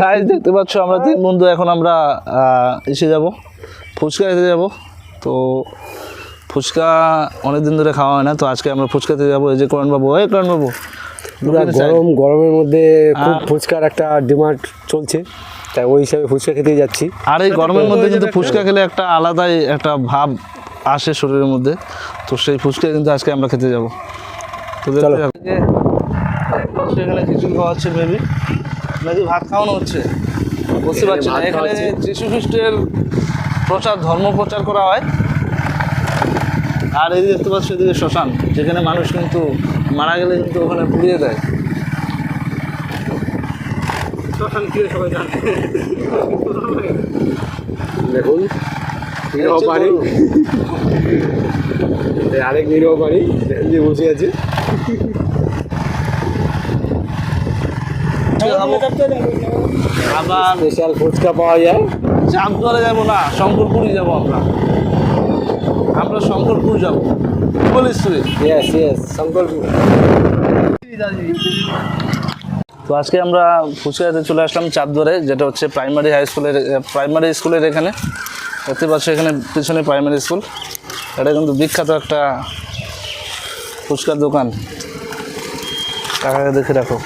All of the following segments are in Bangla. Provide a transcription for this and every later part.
গাইজ দেখতে পাচ্ছ আমরা তিন বন্ধু এখন আমরা এসে যাব। ফুচকা খেতে যাব। তো ফুচকা অনেক দিন ধরে খাওয়া হয় না তো আজকে আমরা ফুচকা খেতে যাব। এই যে করণ বাবু এই করণ বাবু গরম গরমের মধ্যে খুব ফুচকার একটা ডিমান্ড চলছে তাই ওই হিসাবে ফুচকা খেতে যাচ্ছি। আর এই গরমের মধ্যে কিন্তু ফুচকা খেলে একটা আলাদাই একটা ভাব আসে শরীরের মধ্যে। তো সেই ফুচকা কিন্তু আজকে আমরা খেতে যাব। তো। সেখানে খিচুড়ি খাওয়া হচ্ছে মেবি নাকি ভাত খাওয়ানো হচ্ছে। বুঝতে পারছি না এখানে। যীশু খ্রিস্টের প্রচার ধর্ম প্রচার করা হয়। আর এই দেখতে পাচ্ছ এদিকে শ্মশান যেখানে মানুষ কিন্তু মারা গেলে কিন্তু ওখানে পুড়িয়ে দেয়। শ্মশান কি সবাই জানে। দেখুন নিরহ এই আরেক নিরহ যে বসে আছে। আবার স্পেশাল ফুচকা পাওয়া যায়। চাঁদদুয়ারে যাব না শঙ্করপুরই যাব আমরা। আমরা শঙ্করপুর যাব। তুই? ইয়েস ইয়েস সংকল্প তো আজকে আমরা ফুচকাতে চলে আসলাম চাঁদদুয়ারে যেটা হচ্ছে প্রাইমারি হাই স্কুলের প্রাইমারি স্কুলের এখানে। দেখতে পাচ্ছ এখানে পিছনে প্রাইমারি স্কুল এটা কিন্তু বিখ্যাত একটা ফুচকার দোকান। কাকাকে দেখে রাখো।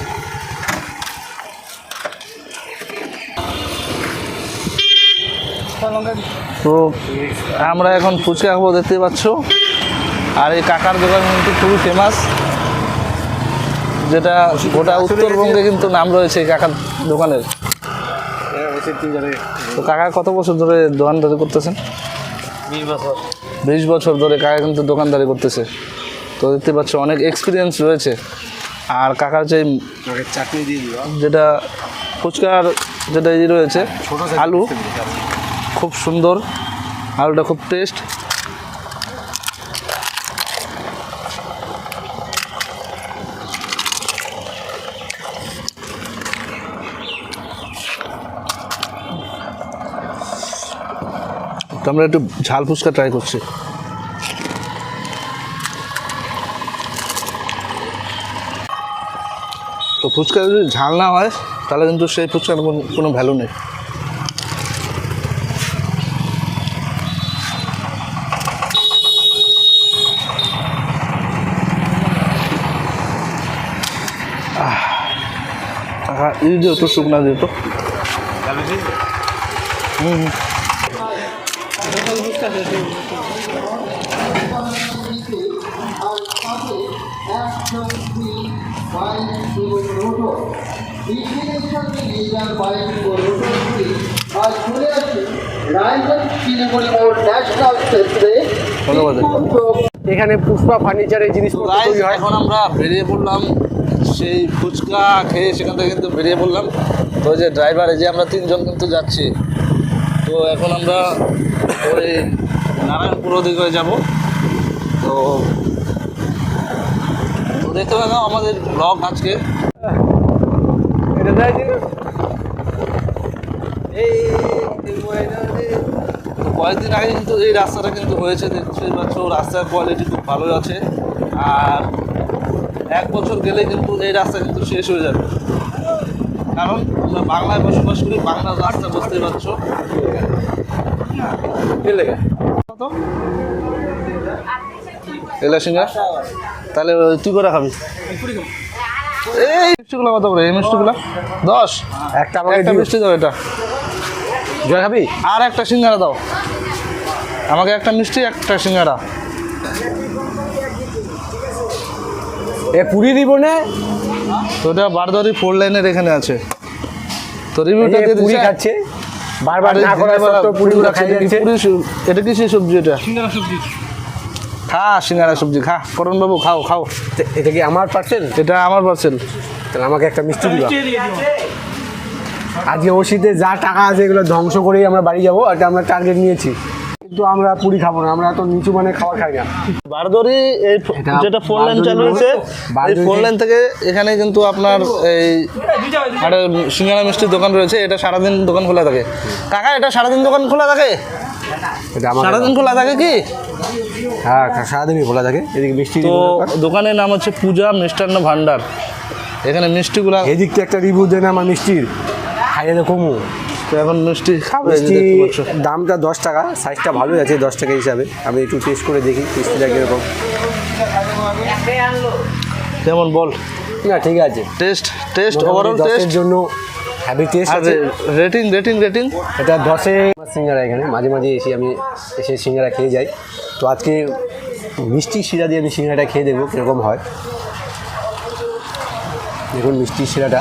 তো আমরা এখন ফুচকা খাব দেখতে পাচ্ছ। আর এই কাকার দোকান কিন্তু খুবই ফেমাস যেটা গোটা উত্তরবঙ্গে কিন্তু নাম রয়েছে এই কাকার দোকানের। তো কাকা কত বছর ধরে দোকানদারি করতেছেন? বিশ বছর। ধরে কাকা কিন্তু দোকানদারি করতেছে। তো দেখতে পাচ্ছ অনেক এক্সপিরিয়েন্স রয়েছে। আর কাকার যে চাটনি দিয়ে যেটা ফুচকার যেটা রয়েছে আলু। খুব সুন্দর, আলুটা খুব টেস্ট আমরা একটু ঝাল ফুচকা ট্রাই করছি। তো ফুচকা যদি ঝাল না হয়, তাহলে কিন্তু সেই ফুচকার কোনো ভ্যালু নেই। কাকা, এই দিও তো শুকনা দিও তো হুম। আজ চলে আসে রায়গঞ্জ শিলিগুড়ি মোড় ন্যাশনাল সেন্টারে ধন্যবাদ। এখানে পুষ্পা ফার্নিচারের Guys, এখন আমরা বেরিয়ে পড়লাম। সেই ফুচকা খেয়ে সেখান থেকে কিন্তু বেরিয়ে পড়লাম। তো যে ড্রাইভার এই যে আমরা তিনজন কিন্তু যাচ্ছি। তো এখন আমরা ওই নারায়ণপুর ওদিকে যাব। তো তো দেখতে পেলাম আমাদের ব্লগ আজকে। তো কয়েকদিন আগে কিন্তু এই রাস্তাটা কিন্তু হয়েছে দেখতেই পাচ্ছ রাস্তার কোয়ালিটি খুব ভালোই আছে। আর এক বছর গেলে কিন্তু এই রাস্তা কিন্তু শেষ হয়ে যাবে। কারণ আমরা বাংলায় বসবাস করি বাংলার রাস্তা বুঝতেই পারছ। এলা সিঙ্গা তাহলে তুই করে খাবি? এই মিষ্টিগুলো কত করে এই মিষ্টিগুলো। দশ? একটা একটা মিষ্টি দাও এটা। জয় খাবি? আর একটা সিঙ্গারা দাও। আমাকে একটা মিষ্টি একটা সিঙ্গারা। এ পুরি দিব না? তো ওটা বারদারি ফোর লাইনের এখানে আছে। তো রিভিউটা দিয়ে পুরি খাচ্ছে। বারবার না করা সত্ত্বেও পুরিগুলো খাই যাচ্ছে পুরি এটা কি সেই সবজি এটা? সিঙ্গারা সবজি। খা সিঙ্গারা সবজি খা। করণ বাবু খাও। খাও এটা কি আমার পার্সেল এটা আমার পার্সেল তাহলে আমাকে একটা মিষ্টি দিবা। আজকে ওষিতে যা টাকা আছে এগুলো ধ্বংস করেই আমরা বাড়ি যাব এটা আমরা টার্গেট নিয়েছি। কিন্তু আমরা পুরি খাব না আমরা এত নিচু মানে খাবার খাই না। বারদরি এই যেটা ফোর লাইন চালু। হয়েছে এই ফোর লাইন থেকে এখানে কিন্তু আপনার এই একটা সিঙ্গারা মিষ্টির দোকান রয়েছে এটা সারাদিন দোকান খোলা থাকে। কাকা এটা সারাদিন দোকান খোলা থাকে? এটা সারাদিন খোলা থাকে কি? হ্যাঁ সারাদিনই খোলা থাকে। এদিকে মিষ্টি তো দোকানের নাম হচ্ছে পূজা মিষ্টান্ন ভান্ডার। এখানে মিষ্টিগুলা এদিক থেকে একটা রিভিউ দেন আমার মিষ্টির। খাইয়ে কমু তো এখন মিষ্টি খাবে দামটা দশ টাকা সাইজটা ভালোই আছে দশ টাকা হিসাবে। আমি একটু টেস্ট করে দেখি মিষ্টিটা কীরকম। কেমন বল? না ঠিক আছে। টেস্ট টেস্ট ওভারঅল দশের টেস্ট জন্য হ্যাভি টেস্ট আছে। রেটিং রেটিং রেটিং এটা দশে সিঙ্গারা এখানে মাঝে মাঝে এসে আমি এসে সিঙ্গারা খেয়ে যাই। তো আজকে মিষ্টি শিরা দিয়ে আমি সিঙ্গারাটা খেয়ে দেখব কীরকম হয়। দেখুন মিষ্টি শিরাটা।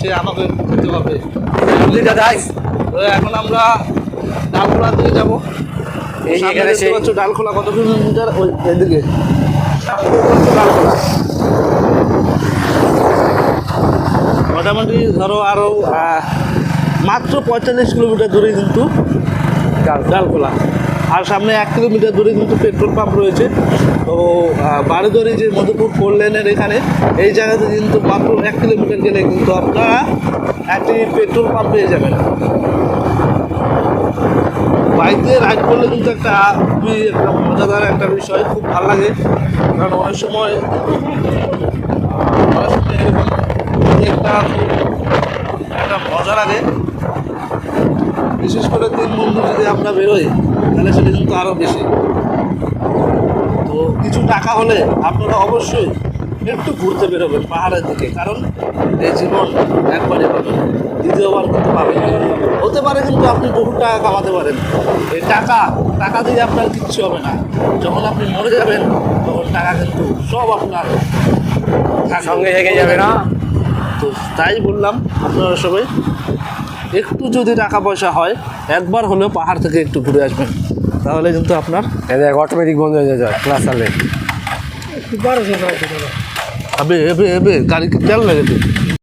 খাচ্ছে আমাকে খেতে হবে তো এখন আমরা ডালখোলা দিকে যাব। এই এখানে দেখতে ডালখোলা কত কিলোমিটার? ওই এদিকে। ডালখোলা মোটামুটি ধরো আরও মাত্র পঁয়তাল্লিশ কিলোমিটার দূরে কিন্তু ডাল ডালখোলা। আর সামনে এক কিলোমিটার দূরে কিন্তু পেট্রোল পাম্প রয়েছে। তো বারোদরি যে মধুপুর ফোর লেনের এখানে, এই জায়গাতে কিন্তু মাত্র এক কিলোমিটার গেলে কিন্তু আপনারা একটি পেট্রোল পাম্প পেয়ে যাবেন। বাইকে রাইড করলে কিন্তু একটা খুবই একটা মজাদার একটা বিষয়, খুব ভালো লাগে। কারণ অনেক সময় একটা একটা মজা লাগে। বিশেষ করে তিন বন্ধু যদি আমরা বেরোই তাহলে সেটা কিন্তু আরও বেশি। তো কিছু টাকা হলে আপনারা অবশ্যই একটু ঘুরতে বেরোবেন পাহাড়ের দিকে কারণ এই জীবন একবারই পাবেন দ্বিতীয়বার কিন্তু পাবেন হতে পারে কিন্তু আপনি বহু টাকা কামাতে পারেন। এই টাকা টাকা দিয়ে আপনার কিচ্ছু হবে না। যখন আপনি মরে যাবেন তখন টাকা কিন্তু সব আপনার। সঙ্গে থেকে যাবে না? তো তাই বললাম আপনারা সবাই। একটু যদি টাকা পয়সা হয় একবার হলেও পাহাড় থেকে একটু ঘুরে আসবেন। তাহলে কিন্তু আপনার অটোমেটিক বন্ধ হয়ে যায় ক্লাস আলে হবে এবে এবে গাড়ি কি তেল লেগেছে